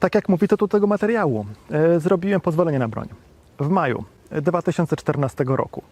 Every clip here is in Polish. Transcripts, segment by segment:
tak jak mówi tytuł tego materiału, e, zrobiłem pozwolenie na broń w maju 2014 roku.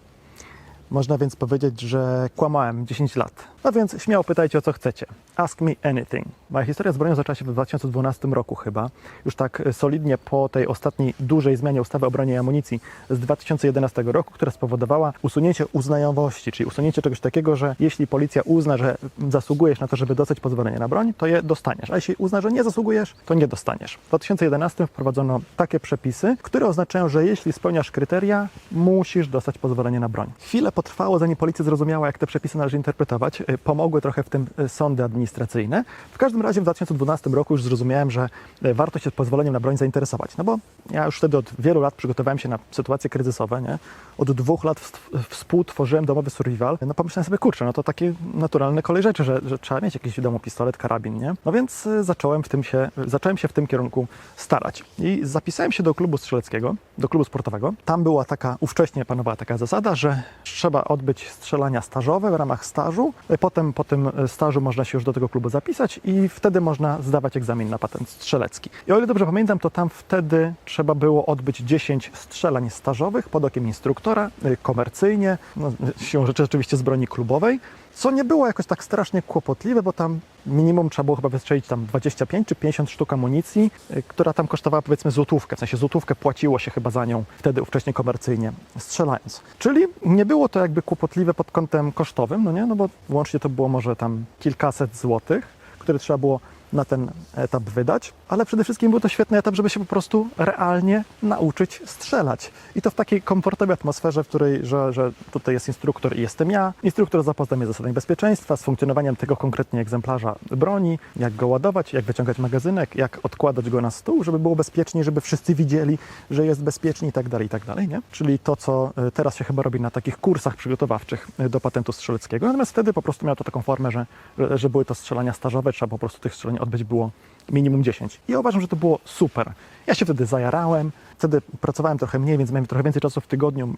Można więc powiedzieć, że kłamałem 10 lat. No więc śmiało pytajcie o co chcecie. Ask me anything. Moja historia z bronią zaczęła się w 2012 roku chyba. Już tak solidnie po tej ostatniej dużej zmianie ustawy o broni i amunicji z 2011 roku, która spowodowała usunięcie uznajomości, czyli usunięcie czegoś takiego, że jeśli policja uzna, że zasługujesz na to, żeby dostać pozwolenie na broń, to je dostaniesz. A jeśli uzna, że nie zasługujesz, to nie dostaniesz. W 2011 wprowadzono takie przepisy, które oznaczają, że jeśli spełniasz kryteria, musisz dostać pozwolenie na broń. Chwilę potrwało, zanim policja zrozumiała, jak te przepisy należy interpretować. Y, Pomogły trochę w tym y, sądy administracyjne. W każdym razie w 2012 roku już zrozumiałem, że y, warto się pozwoleniem na broń zainteresować. No bo ja już wtedy od wielu lat przygotowałem się na sytuacje kryzysowe, nie? Od dwóch lat współtworzyłem domowy survival. No pomyślałem sobie, kurczę, no to takie naturalne kolej rzeczy, że, że trzeba mieć jakiś w domu pistolet, karabin, nie? No więc zacząłem, w tym się, zacząłem się w tym kierunku starać. I zapisałem się do klubu strzeleckiego, do klubu sportowego. Tam była taka, ówcześnie panowała taka zasada, że trzeba odbyć strzelania stażowe w ramach stażu. Y, Potem po tym y, stażu można się już do tego klubu zapisać i wtedy można zdawać egzamin na patent strzelecki. I o ile dobrze pamiętam, to tam wtedy trzeba było odbyć 10 strzelań stażowych pod okiem instruktora, y, komercyjnie, no, siłą rzeczy oczywiście z broni klubowej, co nie było jakoś tak strasznie kłopotliwe, bo tam minimum trzeba było chyba wystrzelić tam 25 czy 50 sztuk amunicji, y, która tam kosztowała powiedzmy złotówkę, w sensie złotówkę płaciło się chyba za nią wtedy ówcześnie komercyjnie strzelając. Czyli nie było to jakby kłopotliwe pod kątem kosztowym, no nie, no bo łącznie to było może tam kilkaset złotych, które trzeba było na ten etap wydać, ale przede wszystkim był to świetny etap, żeby się po prostu realnie nauczyć strzelać. I to w takiej komfortowej atmosferze, w której, że, że tutaj jest instruktor i jestem ja. Instruktor zapozna mnie zasadami bezpieczeństwa, z funkcjonowaniem tego konkretnie egzemplarza broni, jak go ładować, jak wyciągać magazynek, jak odkładać go na stół, żeby było bezpiecznie, żeby wszyscy widzieli, że jest bezpiecznie i tak dalej, i tak dalej, nie? Czyli to, co y, teraz się chyba robi na takich kursach przygotowawczych y, do patentu strzeleckiego. Natomiast wtedy po prostu miało to taką formę, że, że, były to strzelania stażowe, trzeba po prostu tych odbyć było minimum 10. I ja uważam, że to było super. Ja się wtedy zajarałem, wtedy pracowałem trochę mniej, więc miałem trochę więcej czasu w tygodniu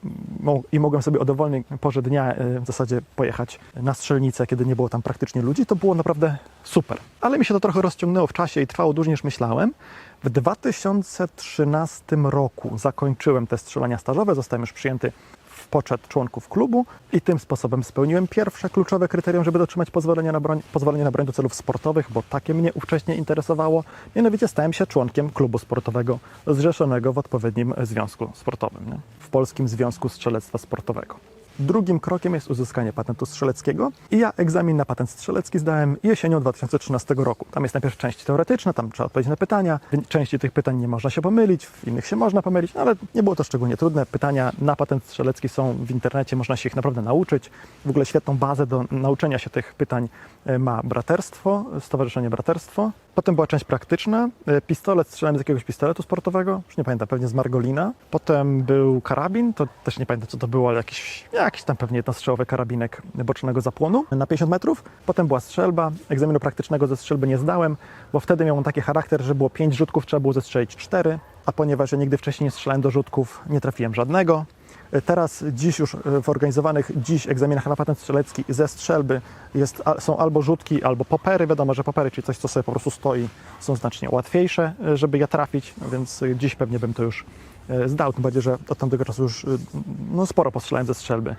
i mogłem sobie o dowolnej porze dnia y, w zasadzie pojechać na strzelnicę, kiedy nie było tam praktycznie ludzi. To było naprawdę super. Ale mi się to trochę rozciągnęło w czasie i trwało dłużej niż myślałem. W 2013 roku zakończyłem te strzelania stażowe, zostałem już przyjęty poczet członków klubu i tym sposobem spełniłem pierwsze kluczowe kryterium, żeby otrzymać pozwolenie na broń, pozwolenie na broń do celów sportowych, bo takie mnie ówcześnie interesowało. Mianowicie stałem się członkiem klubu sportowego zrzeszonego w odpowiednim związku sportowym, nie? w Polskim Związku Strzelectwa Sportowego. Drugim krokiem jest uzyskanie patentu strzeleckiego i ja egzamin na patent strzelecki zdałem jesienią 2013 roku. Tam jest najpierw część teoretyczna, tam trzeba odpowiedzieć na pytania. W części tych pytań nie można się pomylić, w innych się można pomylić, no ale nie było to szczególnie trudne. Pytania na patent strzelecki są w internecie, można się ich naprawdę nauczyć. W ogóle świetną bazę do nauczenia się tych pytań e, ma Braterstwo, Stowarzyszenie Braterstwo. Potem była część praktyczna, e, pistolet, strzelałem z jakiegoś pistoletu sportowego, już nie pamiętam, pewnie z Margolina. Potem był karabin, to też nie pamiętam co to było, ale jakiś, jakiś tam pewnie jednostrzałowy karabinek bocznego zapłonu na 50 metrów. Potem była strzelba, egzaminu praktycznego ze strzelby nie zdałem, bo wtedy miał on taki charakter, że było 5 rzutków, trzeba było zestrzelić 4, a ponieważ ja nigdy wcześniej nie strzelałem do rzutków, nie trafiłem żadnego. Teraz, dziś już e, w organizowanych dziś egzaminach na patent strzelecki ze strzelby jest, są albo rzutki, albo popery. Wiadomo, że popery, czyli coś, co sobie po prostu stoi, są znacznie łatwiejsze, e, żeby je trafić, więc e, dziś pewnie bym to już zdał. Tym bardziej, że od tamtego czasu już e, no, sporo postrzelałem ze strzelby,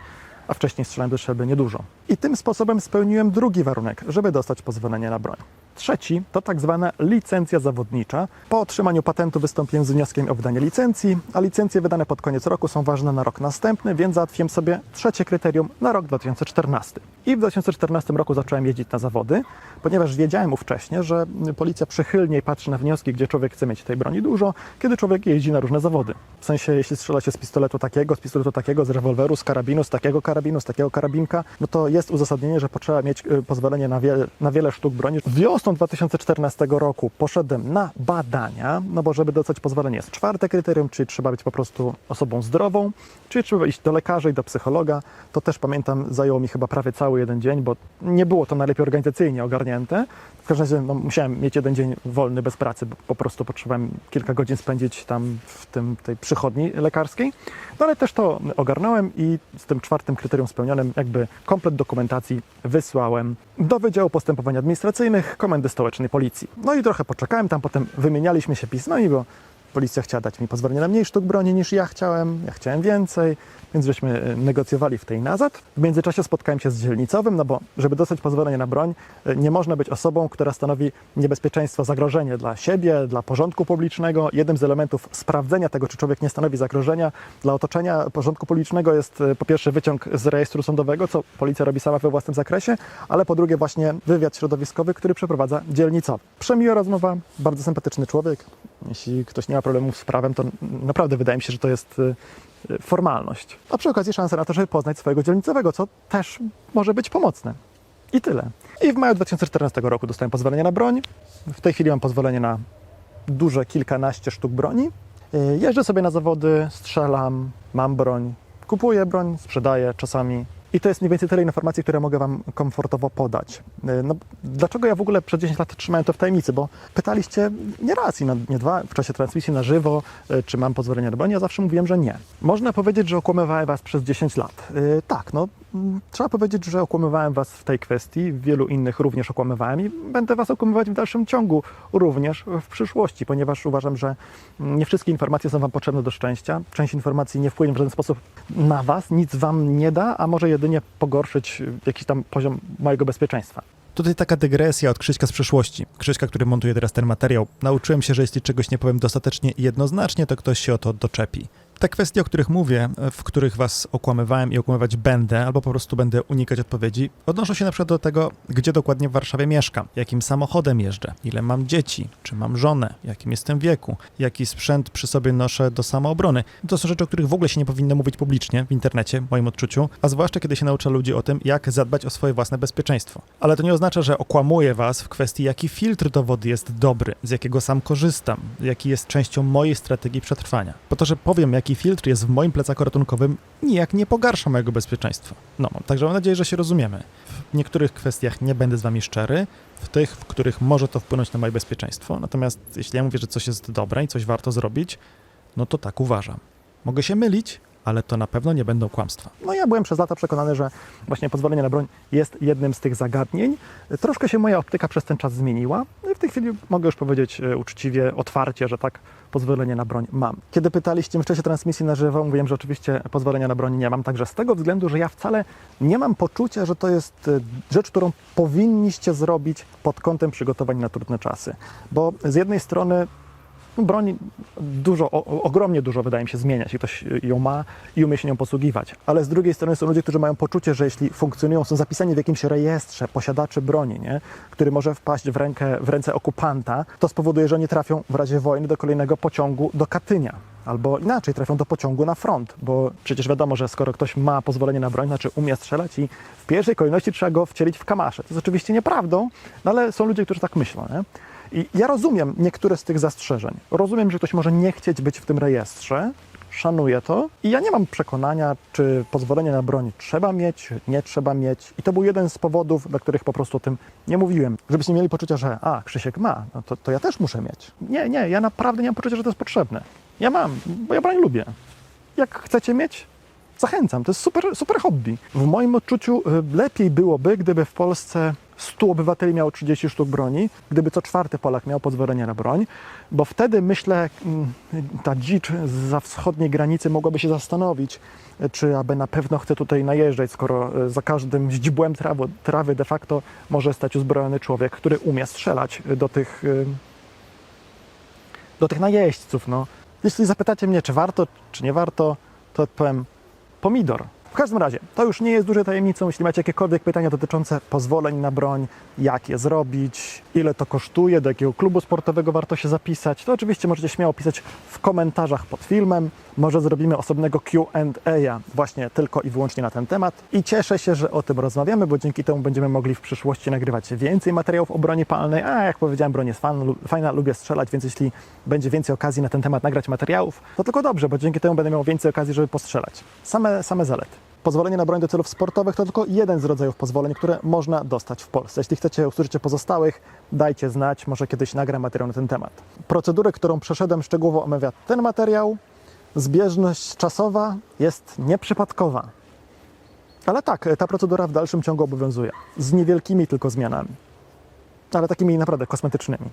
a wcześniej strzelałem ze strzelby niedużo. I tym sposobem spełniłem drugi warunek, żeby dostać pozwolenie na broń. Trzeci to tak zwana licencja zawodnicza. Po otrzymaniu patentu wystąpiłem z wnioskiem o wydanie licencji, a licencje wydane pod koniec roku są ważne na rok następny, więc załatwiłem sobie trzecie kryterium na rok 2014. I w 2014 roku zacząłem jeździć na zawody, ponieważ wiedziałem ówcześnie, że policja przychylniej patrzy na wnioski, gdzie człowiek chce mieć tej broni dużo, kiedy człowiek jeździ na różne zawody. W sensie, jeśli strzela się z pistoletu takiego, z pistoletu takiego, z rewolweru, z karabinu, z takiego karabinu, z takiego karabinka, no to jest uzasadnienie, że potrzeba mieć y, pozwolenie na wiele, na wiele sztuk broni. Wiosną 2014 roku poszedłem na badania, no bo żeby dostać pozwolenie jest czwarte kryterium, czyli trzeba być po prostu osobą zdrową, czyli trzeba iść do lekarza i do psychologa. To też pamiętam, zajęło mi chyba prawie cały jeden dzień, bo nie było to najlepiej organizacyjnie ogarnięte. W każdym razie no, musiałem mieć jeden dzień wolny bez pracy, bo po prostu potrzebowałem kilka godzin spędzić tam w tym, tej przychodni lekarskiej. No ale też to ogarnąłem i z tym czwartym kryterium spełnionym jakby komplet dokumentacji wysłałem do Wydziału Postępowań Administracyjnych Komendy Stołecznej Policji. No i trochę poczekałem, tam potem wymienialiśmy się pismami, bo policja chciała dać mi pozwolenie na mniej sztuk broni niż ja chciałem, ja chciałem więcej, więc żeśmy e, negocjowali w tej nazad. W międzyczasie spotkałem się z dzielnicowym, no bo żeby dostać pozwolenie na broń, e, nie można być osobą, która stanowi niebezpieczeństwo, zagrożenie dla siebie, dla porządku publicznego. Jednym z elementów sprawdzenia tego, czy człowiek nie stanowi zagrożenia dla otoczenia porządku publicznego jest e, po pierwsze wyciąg z rejestru sądowego, co policja robi sama we własnym zakresie, ale po drugie właśnie wywiad środowiskowy, który przeprowadza dzielnicowy. Przemiła rozmowa, bardzo sympatyczny człowiek. Jeśli ktoś nie ma problemów z prawem, to naprawdę wydaje mi się, że to jest y, y, formalność. A przy okazji szansa na to, żeby poznać swojego dzielnicowego, co też może być pomocne. I tyle. I w maju 2014 roku dostałem pozwolenie na broń. W tej chwili mam pozwolenie na duże kilkanaście sztuk broni. Y, Jeżdżę sobie na zawody, strzelam, mam broń, kupuję broń, sprzedaję czasami. I to jest mniej więcej tyle informacji, które mogę Wam komfortowo podać. Y, No, dlaczego ja w ogóle przez 10 lat trzymałem to w tajemnicy? Bo pytaliście nie raz i na- nie dwa w czasie transmisji na żywo, y, czy mam pozwolenie na broń. Ja zawsze mówiłem, że nie. Można powiedzieć, że okłamywałem Was przez 10 lat. Y, Tak, no trzeba powiedzieć, że okłamywałem Was w tej kwestii, w wielu innych również okłamywałem i będę Was okłamywać w dalszym ciągu również w przyszłości, ponieważ uważam, że nie wszystkie informacje są Wam potrzebne do szczęścia. Część informacji nie wpłynie w żaden sposób na Was, nic Wam nie da, a może jedynie pogorszyć jakiś tam poziom mojego bezpieczeństwa. Tutaj taka dygresja od Krzyśka z przeszłości. Krzyśka, który montuje teraz ten materiał. Nauczyłem się, że jeśli czegoś nie powiem dostatecznie jednoznacznie, to ktoś się o to doczepi. Te kwestie, o których mówię, w których was okłamywałem i okłamywać będę, albo po prostu będę unikać odpowiedzi, odnoszą się na przykład do tego, gdzie dokładnie w Warszawie mieszkam, jakim samochodem jeżdżę, ile mam dzieci, czy mam żonę, jakim jestem wieku, jaki sprzęt przy sobie noszę do samoobrony. To są rzeczy, o których w ogóle się nie powinno mówić publicznie w internecie, w moim odczuciu, a zwłaszcza kiedy się naucza ludzi o tym, jak zadbać o swoje własne bezpieczeństwo. Ale to nie oznacza, że okłamuję was w kwestii, jaki filtr do wody jest dobry, z jakiego sam korzystam, jaki jest częścią mojej strategii przetrwania. Po to, że powiem, jaki filtr jest w moim plecaku ratunkowym, nijak nie pogarsza mojego bezpieczeństwa. No, także mam nadzieję, że się rozumiemy. W niektórych kwestiach nie będę z wami szczery, w tych, w których może to wpłynąć na moje bezpieczeństwo. Natomiast jeśli ja mówię, że coś jest dobre i coś warto zrobić, no to tak uważam. Mogę się mylić, ale to na pewno nie będą kłamstwa. No ja byłem przez lata przekonany, że właśnie pozwolenie na broń jest jednym z tych zagadnień. Troszkę się moja optyka przez ten czas zmieniła. No w tej chwili mogę już powiedzieć e, uczciwie, otwarcie, że tak, pozwolenie na broń mam. Kiedy pytaliście w czasie transmisji na żywo, mówiłem, że oczywiście pozwolenia na broń nie mam, także z tego względu, że ja wcale nie mam poczucia, że to jest e, rzecz, którą powinniście zrobić pod kątem przygotowań na trudne czasy. Bo z jednej strony no, broń dużo, o, ogromnie dużo wydaje mi się zmienia, jeśli ktoś ją ma i umie się nią posługiwać. Ale z drugiej strony są ludzie, którzy mają poczucie, że jeśli funkcjonują, są zapisani w jakimś rejestrze posiadaczy broni, nie? który może wpaść w, rękę, w ręce okupanta, to spowoduje, że oni trafią w razie wojny do kolejnego pociągu do Katynia. Albo inaczej, trafią do pociągu na front, bo przecież wiadomo, że skoro ktoś ma pozwolenie na broń, znaczy umie strzelać i w pierwszej kolejności trzeba go wcielić w kamasze. To jest oczywiście nieprawdą, no ale są ludzie, którzy tak myślą. Nie? I ja rozumiem niektóre z tych zastrzeżeń. Rozumiem, że ktoś może nie chcieć być w tym rejestrze, szanuję to i ja nie mam przekonania, czy pozwolenie na broń trzeba mieć, nie trzeba mieć. I to był jeden z powodów, dla których po prostu o tym nie mówiłem. Żebyście mieli poczucie, że a, Krzysiek ma, no to, to ja też muszę mieć. Nie, nie, ja naprawdę nie mam poczucia, że to jest potrzebne. Ja mam, bo ja broń lubię. Jak chcecie mieć, zachęcam. To jest super, super hobby. W moim odczuciu y, lepiej byłoby, gdyby w Polsce 100 obywateli miało 30 sztuk broni, gdyby co czwarty Polak miał pozwolenie na broń, bo wtedy myślę, mm, ta dzicz za wschodniej granicy mogłaby się zastanowić, czy aby na pewno chce tutaj najeżdżać, skoro y, za każdym źdźbłem trawy, trawy de facto może stać uzbrojony człowiek, który umie strzelać do tych, y, do tych najeźdźców. No. Jeśli zapytacie mnie, czy warto, czy nie warto, to odpowiem pomidor. Każdym razie, to już nie jest dużą tajemnicą. Jeśli macie jakiekolwiek pytania dotyczące pozwoleń na broń, jak je zrobić, ile to kosztuje, do jakiego klubu sportowego warto się zapisać, to oczywiście możecie śmiało pisać w komentarzach pod filmem. Może zrobimy osobnego Q&A właśnie tylko i wyłącznie na ten temat. I cieszę się, że o tym rozmawiamy, bo dzięki temu będziemy mogli w przyszłości nagrywać więcej materiałów o broni palnej. A jak powiedziałem, broń jest fajna, lubię strzelać, więc jeśli będzie więcej okazji na ten temat nagrać materiałów, to tylko dobrze, bo dzięki temu będę miał więcej okazji, żeby postrzelać. Same, same zalety. Pozwolenie na broń do celów sportowych to tylko jeden z rodzajów pozwoleń, które można dostać w Polsce. Jeśli chcecie usłyszeć o pozostałych, dajcie znać, może kiedyś nagram materiał na ten temat. Procedurę, którą przeszedłem, szczegółowo omawia ten materiał. Zbieżność czasowa jest nieprzypadkowa. Ale tak, ta procedura w dalszym ciągu obowiązuje, z niewielkimi tylko zmianami. ale takimi naprawdę kosmetycznymi.